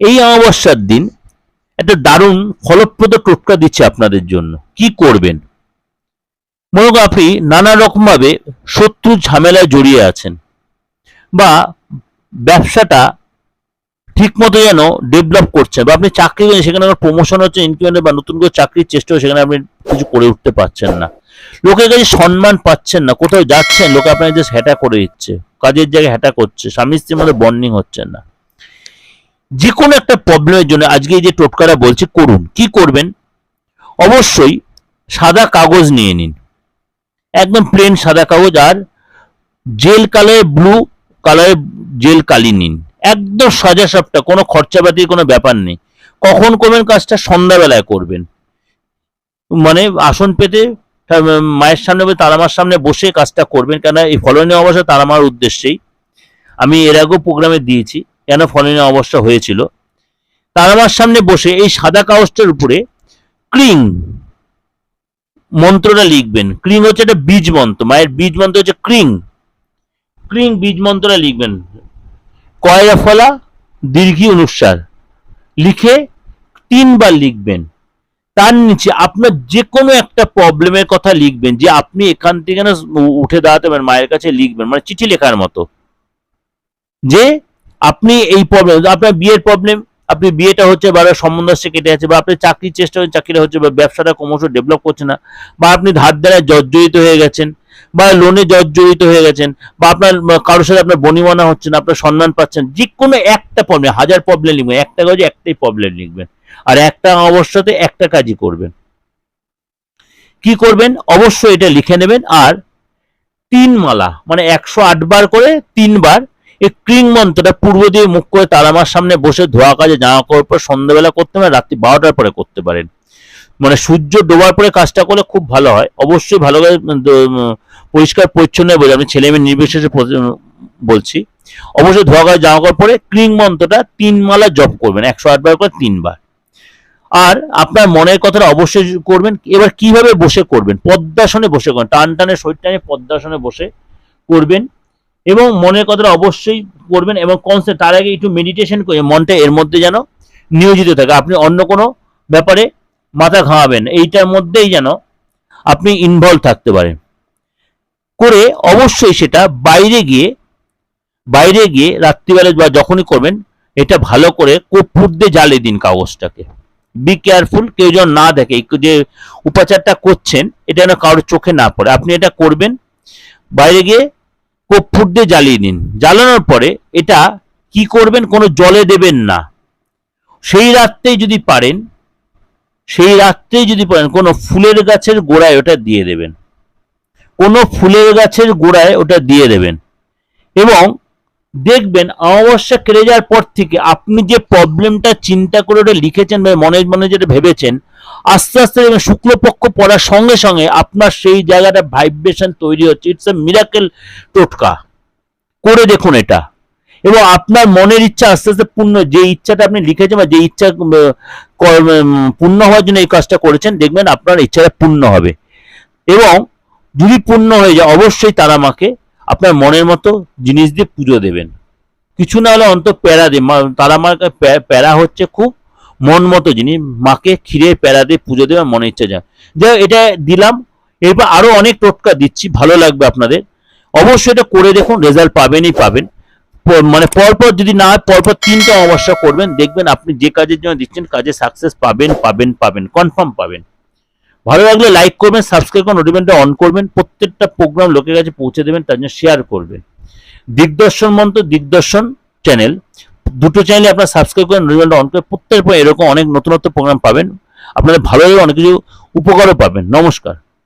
এই অমাবস্যার দিন একটা দারুণ ফলপ্রদ টোটকা দিচ্ছে আপনাদের জন্য। কি করবেন? মনে আপনি নানা রকমভাবে শত্রু ঝামেলায় জড়িয়ে আছেন বা ব্যবসাটা ঠিকমতো যেন ডেভেলপ করছে বা আপনি চাকরি করেন, সেখানে প্রমোশন হচ্ছে ইনক্রিমেন্ট বা নতুন করে চাকরির চেষ্টা হচ্ছে, সেখানে আপনি কিছু করে উঠতে পারছেন না। লোকের কাছে সম্মান পাচ্ছেন না, কোথাও যাচ্ছেন, লোকে আপনাকে জাস্ট হ্যাটা করে দিচ্ছে। কাজের জায়গায় হ্যাটা করছে, স্বামী স্ত্রীর মধ্যে বন্ডিং হচ্ছে না। যে কোনো একটা প্রবলেমের জন্য আজকে এই যে টোটকাটা বলছি করুন। কি করবেন? অবশ্যই সাদা কাগজ নিয়ে নিন। একদম প্লেন সাদা কাগজ আর জেল কালারের ব্লু কালারের জেল কালি নিন। একদম সাজা সাপটা কোনো খরচাপাতির কোনো ব্যাপার নেই। কখন করবেন কাজটা? সন্ধ্যাবেলায় করবেন। মানে আসন পেতে মায়ের সামনে বা তারামার সামনে বসে কাজটা করবেন কেন এই ফলনীয় অবস্থা তারামার উদ্দেশ্যেই। আমি এর আগেও প্রোগ্রামে দিয়েছি। কেন ফলনীয় অবস্থা হয়েছিল? তার আমার সামনে বসে এই সাদা কাগজটার উপরে ক্রিং মন্ত্রটা লিখবেন। ক্রিং হচ্ছে একটা বীজ মন্ত্র, মায়ের বীজ মন্ত্র হচ্ছে ক্রিং। ক্রিং বীজ মন্ত্রটা লিখবেন। কয়লা ফলা, দীর্ঘী অনুসার। লিখে তিনবার লিখবেন। তার নিচে আপনার যে কোনো একটা প্রবলেমের কথা লিখবেন, যে আপনি এখান থেকে না উঠে দাঁড়াতে পারেন, মায়ের কাছে লিখবেন মানে চিঠি লেখার মতো। যে আপনি এই প্রবলেম আপনার বিয়ের প্রবলেম আপনি বিয়েটা হচ্ছে বা সম্বন্ধ আসছে কেটে আছে বা আপনি চাকরির চেষ্টা হচ্ছে চাকরিটা হচ্ছে বা ব্যবসাটা ক্রমশ ডেভেলপ করছে না, বা আপনি ধার দ্বারা জর্জরিত হয়ে গেছেন, বা লোনে জর্জরিত হয়ে গেছেন, বা আপনার কারোর সাথে আপনার বনিমনা হচ্ছে না, আপনার সম্মান পাচ্ছেন যে কোনো একটা প্রবলেম হাজার প্রবলেম লিখবেন, একটা কাজে একটাই প্রবলেম লিখবেন, আর একটা অবস্থাতে একটা কাজই করবেন। কি করবেন? অবশ্যই এটা লিখে নেবেন, আর তিন মালা মানে একশো বার করে তিনবার এই ক্রিং মন্ত্রটা পূর্ব দিয়ে মুখ করে তারামার সামনে বসে ধোয়া কাজে জামা কাপড় পর সন্ধ্যাবেলা করতে পারেন, রাত্রি বারোটার পরে করতে পারেন। মানে সূর্য ডোবার পরে কাজটা করলে খুব ভালো হয়। অবশ্যই ভালো করে পরিষ্কার পরিচ্ছন্ন বলে আমি ছেলে মেয়ে নির্বিশেষে বলছি। অবশ্যই ধোয়া কাজে জামা কাপড় পরে ক্রিং মন্ত্রটা তিন মালা জপ করবেন, একশো বার করে তিনবার। আর আপনার মনের কথাটা অবশ্যই করবেন, এবার কীভাবে বসে করবেন? পদ্মাসনে বসে করবেন, টান টানে শরীর টানে পদ্মাসনে বসে করবেন। এবং মনের কথাটা অবশ্যই করবেন এবং কনসেপ্ট তার আগে একটু মেডিটেশন করে মনটা এর মধ্যে যেন নিয়োজিত থাকে। আপনি অন্য কোনো ব্যাপারে মাথা ঘামাবেন, এইটার মধ্যেই যেন আপনি ইনভলভ থাকতে পারেন। করে অবশ্যই সেটা বাইরে গিয়ে বাইরে গিয়ে রাত্রিবেলা বা যখনই করবেন, এটা ভালো করে কর্পূর দিয়ে জ্বালিয়ে দিন কাগজটাকে। বি কেয়ারফুল কেউ যেন না দেখে যে উপাচারটা করছেন, এটা যেন কারোর চোখে না পড়ে। আপনি এটা করবেন, বাইরে গিয়ে কর্পূর দিয়ে জ্বালিয়ে নিন। জ্বালানোর পরে এটা কি করবেন? কোনো জলে দেবেন না। সেই রাত্রেই যদি পারেন, সেই রাত্রেই যদি পারেন, কোনো ফুলের গাছের গোড়ায় ওটা দিয়ে দেবেন। কোনো ফুলের গাছের গোড়ায় ওটা দিয়ে দেবেন। এবং দেখবেন অমাবস্যা কেড়ে যাওয়ার পর থেকে আপনি যে প্রবলেমটা চিন্তা করে ওটা লিখেছেন বা মনে মনে যেটা ভেবেছেন, আস্তে আস্তে দেখবেন শুক্লপক্ষ পড়ার সঙ্গে সঙ্গে আপনার সেই জায়গাটা ভাইব্রেশন তৈরি হচ্ছে। ইটস এ মিরাকেল টোটকা। করে দেখুন এটা। এবং আপনার মনের ইচ্ছা আস্তে আস্তে পূর্ণ যে ইচ্ছাটা আপনি লিখেছেন বা যে ইচ্ছা পূর্ণ হওয়ার জন্য এই কাজটা করেছেন, দেখবেন আপনার ইচ্ছাটা পূর্ণ হবে। এবং যদি পূর্ণ হয়ে যায়, অবশ্যই তারা মাকে আপনার মনের মতো জিনিস দিয়ে পুজো দেবেন। কিছু না হলে অন্ত প্যারা দিয়ে তারা মার প্যারা হচ্ছে খুব মন মতো জিনিস। মাকে ক্ষীরে প্যারা দিয়ে পুজো দেবে মনে ইচ্ছা যায়। যাই এটা দিলাম। এরপর আরও অনেক টোটকা দিচ্ছি, ভালো লাগবে আপনাদের। অবশ্যই এটা করে দেখুন রেজাল্ট পাবেনই পাবেন। মানে পরপর যদি না হয়, পরপর তিনটা অমাবস্যা করবেন। দেখবেন আপনি যে কাজের জন্য দিচ্ছেন, কাজে সাকসেস পাবেন পাবেন পাবেন কনফার্ম পাবেন। ভালো লাগলে লাইক করবেন সাবস্ক্রাইব করুন নোটিফিকেশনটা অন করবেন, প্রত্যেকটা প্রোগ্রাম লোকের কাছে পৌঁছে দেবেন, তার জন্য শেয়ার করবেন। দিগদর্শন মন্ত্র, দিগদর্শন চ্যানেল দুটো চ্যানেলে আপনারা সাবস্ক্রাইব করেন নোটিফিকেশনটা অন করে প্রত্যেক এরকম অনেক নতুনত্ব প্রোগ্রাম পাবেন। আপনাদের ভালো লাগে অনেক কিছু উপকারও পাবেন। নমস্কার।